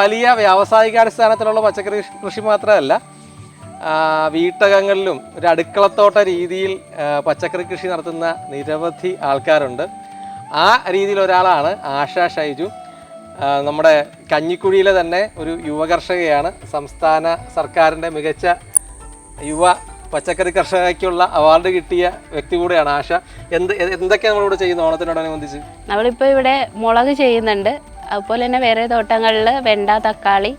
വലിയ വ്യാവസായികാടിസ്ഥാനത്തിലുള്ള പച്ചക്കറി കൃഷി മാത്രമല്ല വീട്ടകങ്ങളിലും ഒരു അടുക്കളത്തോട്ട രീതിയിൽ പച്ചക്കറി കൃഷി നടത്തുന്ന നിരവധി ആൾക്കാരുണ്ട്. ആ രീതിയിൽ ഒരാളാണ് ആശ ഷൈജു. നമ്മുടെ കഞ്ഞിക്കുഴിയിലെ തന്നെ ഒരു യുവകർഷകയാണ്. സംസ്ഥാന സർക്കാരിന്റെ മികച്ച യുവ പച്ചക്കറി കർഷകയ്ക്കുള്ള അവാർഡ് കിട്ടിയ വ്യക്തി കൂടെയാണ് ആശ. എന്ത് എന്തൊക്കെയാണ് നമ്മളിവിടെ ചെയ്യുന്നത് ഓണത്തിനോടനുബന്ധിച്ച്? നമ്മളിപ്പോൾ ഇവിടെ മുളക് ചെയ്യുന്നുണ്ട്. അതുപോലെ തന്നെ വേറെ തോട്ടങ്ങളിൽ വെണ്ട തക്കാളി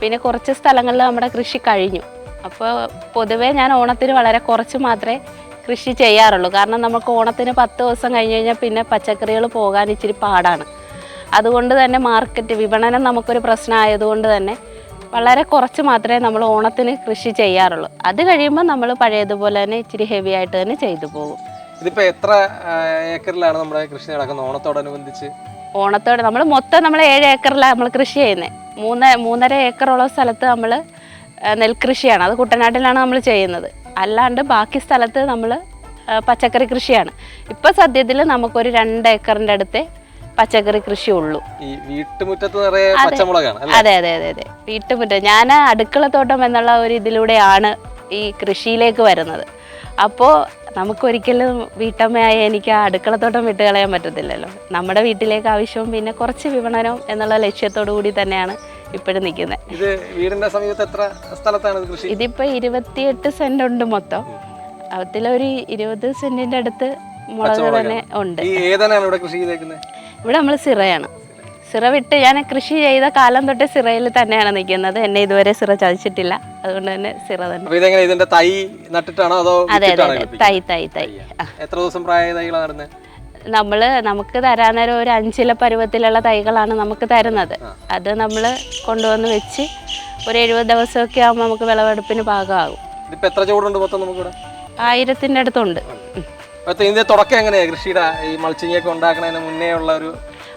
പിന്നെ കുറച്ച് സ്ഥലങ്ങളിൽ നമ്മുടെ കൃഷി കഴിഞ്ഞു. അപ്പോൾ പൊതുവേ ഞാൻ ഓണത്തിന് വളരെ കുറച്ച് മാത്രമേ കൃഷി ചെയ്യാറുള്ളൂ. കാരണം നമുക്ക് ഓണത്തിന് പത്ത് ദിവസം കഴിഞ്ഞ് കഴിഞ്ഞാൽ പിന്നെ പച്ചക്കറികൾ പോകാൻ ഇച്ചിരി പാടാണ്. അതുകൊണ്ട് തന്നെ മാർക്കറ്റ് വിപണനം നമുക്കൊരു പ്രശ്നമായതുകൊണ്ട് തന്നെ വളരെ കുറച്ച് മാത്രമേ നമ്മൾ ഓണത്തിന് കൃഷി ചെയ്യാറുള്ളൂ. അത് കഴിയുമ്പോൾ നമ്മൾ പഴയതുപോലെ തന്നെ ഇച്ചിരി ഹെവി ആയിട്ട് തന്നെ ചെയ്തു പോകും. ഇതിപ്പോൾ എത്ര ഏക്കറിലാണ് നമ്മുടെ കൃഷി നടക്കുന്നത്? ഓണത്തോടനുബന്ധിച്ച് ഓണത്തോടെ നമ്മൾ മൊത്തം നമ്മൾ ഏഴ് ഏക്കറിലാണ് നമ്മൾ കൃഷി ചെയ്യുന്നത് മൂന്ന് മൂന്നര ഏക്കറുള്ള സ്ഥലത്ത് നമ്മൾ നെൽകൃഷിയാണ്. അത് കുട്ടനാട്ടിലാണ് നമ്മൾ ചെയ്യുന്നത്. അല്ലാണ്ട് ബാക്കി സ്ഥലത്ത് നമ്മൾ പച്ചക്കറി കൃഷിയാണ്. ഇപ്പം സദ്യത്തിൽ നമുക്കൊരു രണ്ട് ഏക്കറിന്റെ അടുത്ത് പച്ചക്കറി കൃഷി ഉള്ളൂ. വീട്ടുമുറ്റത്ത് നിറയെ പച്ചമുളകാണ് അതെ അതെ അതെ അതെ. വീട്ടുമുറ്റം. ഞാൻ അടുക്കളത്തോട്ടം എന്നുള്ള ഒരു ഇതിലൂടെയാണ് ഈ കൃഷിയിലേക്ക് വരുന്നത്. അപ്പോൾ നമുക്കൊരിക്കലും വീട്ടമ്മയായ എനിക്ക് ആ അടുക്കളത്തോട്ടം വിട്ട് കളയാൻ പറ്റത്തില്ലല്ലോ. നമ്മുടെ വീട്ടിലേക്ക് ആവശ്യവും പിന്നെ കുറച്ച് വിപണനം എന്നുള്ള ലക്ഷ്യത്തോടു കൂടി തന്നെയാണ് ഇപ്പോഴും നിൽക്കുന്നത്. ഇത് വീടിന്റെ സമീപത്ത് എത്ര സ്ഥലത്താണ് കൃഷി? ഇതിപ്പോൾ ഇരുപത്തിയെട്ട് സെന്റ് ഉണ്ട് മൊത്തം. അതിലൊരു ഇരുപത് സെന്റിന്റെ അടുത്ത് മുളക് തന്നെ ഉണ്ട്. ഇവിടെ നമ്മൾ സിറയാണ്. സിറ വിട്ട് ഞാൻ കൃഷി ചെയ്ത കാലം തൊട്ട് സിറയിൽ തന്നെയാണ് നിൽക്കുന്നത്. എന്നെ ഇതുവരെ സിറ ചതിച്ചിട്ടില്ല. അതുകൊണ്ട് തന്നെ സിറ തന്നെ. ഇതെങ്ങനെ ഇതിന്റെ തൈ നട്ടിട്ടാണോ അതോ അതെ അതെ? തൈ തൈ തൈ. എത്ര ദിവസം പ്രായ തൈകളാണ് നടുന്നത്? നമ്മൾ നമുക്ക് തരാൻ നേരം ഒരു അഞ്ചില പരുവത്തിലുള്ള തൈകളാണ് നമുക്ക് തരുന്നത്. അത് നമ്മൾ കൊണ്ടുവന്ന് വെച്ച് ഒരു എഴുപത് ദിവസമൊക്കെ ആകുമ്പോൾ നമുക്ക് വിളവെടുപ്പിന് പാകമാകും. ഇതിപ്പോ എത്ര ചൂടുണ്ട് മൊത്തം നമുക്കിവിടെ? ആയിരത്തിന്റെ അടുത്തുണ്ട്. തുടക്കം എങ്ങനെയാണ് കൃഷിയുടെ ഈ മൾച്ചിങ്ങൊക്കെ ഉണ്ടാക്കുന്നതിന് മുന്നേ ഉള്ള ഒരു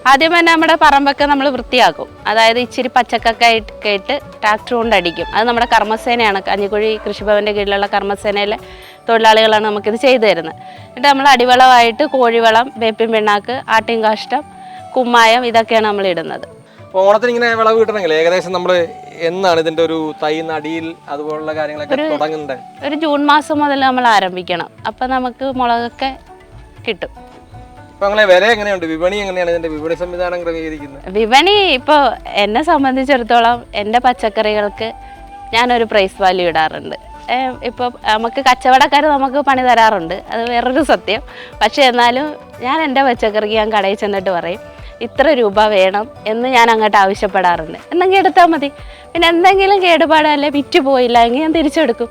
ആദ്യം തന്നെ നമ്മുടെ പറമ്പൊക്കെ നമ്മൾ വൃത്തിയാക്കും. അതായത് ഇച്ചിരി പച്ചക്കൊക്കെ ആയിട്ട് ഇട്ട് ട്രാക്ടർ കൊണ്ട് അടിക്കും. അത് നമ്മുടെ കർമ്മസേനയാണ്. കഞ്ഞിക്കുഴി കൃഷിഭവന്റെ കീഴിലുള്ള കർമ്മസേനയിലെ തൊഴിലാളികളാണ് നമുക്കിത് ചെയ്തു തരുന്നത്. എന്നിട്ട് നമ്മൾ അടിവളമായിട്ട് കോഴിവളം വേപ്പിൻ പിണ്ണാക്ക് ആട്ടിൻ കാഷ്ടം കുമ്മായം ഇതൊക്കെയാണ് നമ്മൾ ഇടുന്നത്. ഓണത്തിന് ഇങ്ങനെ വിളവ് കിട്ടണമെങ്കിൽ ഏകദേശം നമ്മൾ എന്നാണ് ഇതിന്റെ ഒരു തൈ നടിയിൽ അതുപോലുള്ള കാര്യങ്ങളൊക്കെ തുടങ്ങുന്നത് ഒരു ജൂൺ മാസം മുതൽ നമ്മൾ ആരംഭിക്കണം. അപ്പം നമുക്ക് മുളകൊക്കെ കിട്ടും. വിപണി എങ്ങനെയാണ് എന്നെ സംബന്ധിച്ചിടത്തോളം എന്റെ പച്ചക്കറികൾക്ക് ഞാനൊരു പ്രൈസ് വാല്യൂ ഇടാറുണ്ട്. ഇപ്പോൾ നമുക്ക് കച്ചവടക്കാർ നമുക്ക് പണി തരാറുണ്ട്. അത് വേറൊരു സത്യം. പക്ഷേ എന്നാലും ഞാൻ എന്റെ പച്ചക്കറിക്ക് ഞാൻ കടയിൽ ചെന്നിട്ട് പറയും ഇത്ര രൂപ വേണം എന്ന് ഞാൻ അങ്ങോട്ട് ആവശ്യപ്പെടാറുണ്ട്. എന്തെങ്കിലും എടുത്താൽ മതി. പിന്നെ എന്തെങ്കിലും കേടുപാടല്ലേ വിറ്റ് പോയില്ല എങ്കിൽ ഞാൻ തിരിച്ചെടുക്കും.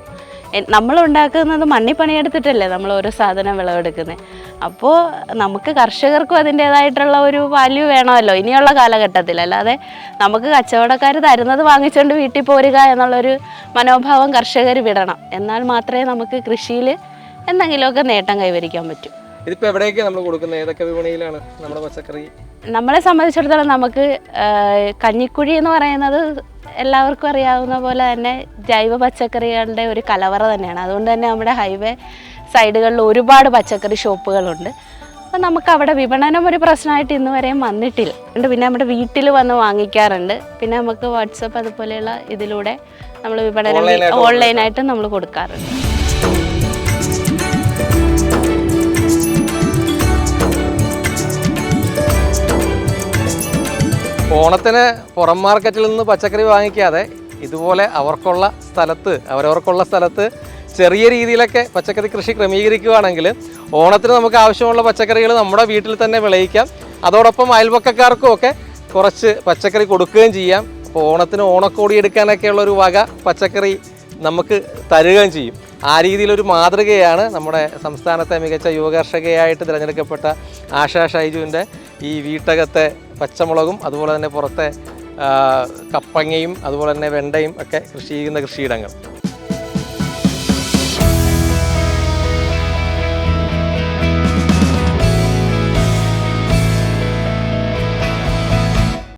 നമ്മൾ ഉണ്ടാക്കുന്നത് മണ്ണി പണിയെടുത്തിട്ടല്ലേ നമ്മൾ ഓരോ സാധനം വിളവെടുക്കുന്നത് അപ്പോൾ നമുക്ക് കർഷകർക്കും അതിന്റേതായിട്ടുള്ള ഒരു വാല്യൂ വേണമല്ലോ ഇനിയുള്ള കാലഘട്ടത്തിൽ. അല്ലാതെ നമുക്ക് കച്ചവടക്കാർ തരുന്നത് വാങ്ങിച്ചുകൊണ്ട് വീട്ടിൽ പോരുക എന്നുള്ളൊരു മനോഭാവം കർഷകർ വിടണം. എന്നാൽ മാത്രമേ നമുക്ക് കൃഷിയിൽ എന്തെങ്കിലുമൊക്കെ നേട്ടം കൈവരിക്കാൻ പറ്റൂ. ഇതിപ്പോ എവിടെയൊക്കെ നമ്മൾ കൊടുക്കുന്നത് ഏതൊക്കെ വിപണിയിലാണ് നമ്മുടെ പച്ചക്കറി? നമ്മളെ സംബന്ധിച്ചിടത്തോളം നമുക്ക് കഞ്ഞിക്കുഴി എന്ന് പറയുന്നത് എല്ലാവർക്കും അറിയാവുന്ന പോലെ തന്നെ ജൈവ പച്ചക്കറികളുടെ ഒരു കലവറ തന്നെയാണ്. അതുകൊണ്ട് തന്നെ നമ്മുടെ ഹൈവേ സൈഡുകളിൽ ഒരുപാട് പച്ചക്കറി ഷോപ്പുകളുണ്ട്. അപ്പം നമുക്ക് അവിടെ വിപണനം ഒരു പ്രശ്നമായിട്ട് ഇന്ന് വരെയും വന്നിട്ടില്ല. ഉണ്ട് പിന്നെ നമ്മുടെ വീട്ടിൽ വന്ന് വാങ്ങിക്കാറുണ്ട്. പിന്നെ നമുക്ക് വാട്സപ്പ് അതുപോലെയുള്ള ഇതിലൂടെ നമ്മൾ വിപണനം ഓൺലൈനായിട്ട് നമ്മൾ കൊടുക്കാറുണ്ട്. ഓണത്തിന് പുറം മാർക്കറ്റിൽ നിന്ന് പച്ചക്കറി വാങ്ങിക്കാതെ ഇതുപോലെ അവർക്കുള്ള സ്ഥലത്ത് അവരവർക്കുള്ള സ്ഥലത്ത് ചെറിയ രീതിയിലൊക്കെ പച്ചക്കറി കൃഷി ക്രമീകരിക്കുകയാണെങ്കിൽ ഓണത്തിന് നമുക്ക് ആവശ്യമുള്ള പച്ചക്കറികൾ നമ്മുടെ വീട്ടിൽ തന്നെ വിളയിക്കാം. അതോടൊപ്പം അയൽപക്കക്കാർക്കും ഒക്കെ കുറച്ച് പച്ചക്കറി കൊടുക്കുകയും ചെയ്യാം. അപ്പോൾ ഓണത്തിന് ഓണക്കോടി എടുക്കാനൊക്കെയുള്ള ഒരു വക പച്ചക്കറി നമുക്ക് തരുകയും ചെയ്യും. ആ രീതിയിലൊരു മാതൃകയാണ് നമ്മുടെ സംസ്ഥാനത്തെ മികച്ച യുവകർഷകയായിട്ട് തിരഞ്ഞെടുക്കപ്പെട്ട ആശാ ഷൈജുവിന്റെ ഈ വീട്ടകത്തെ പച്ചമുളകും അതുപോലെ തന്നെ പുറത്തെ കപ്പങ്ങയും അതുപോലെ തന്നെ വെണ്ടയും ഒക്കെ കൃഷി ചെയ്യുന്ന കൃഷിയിടങ്ങൾ.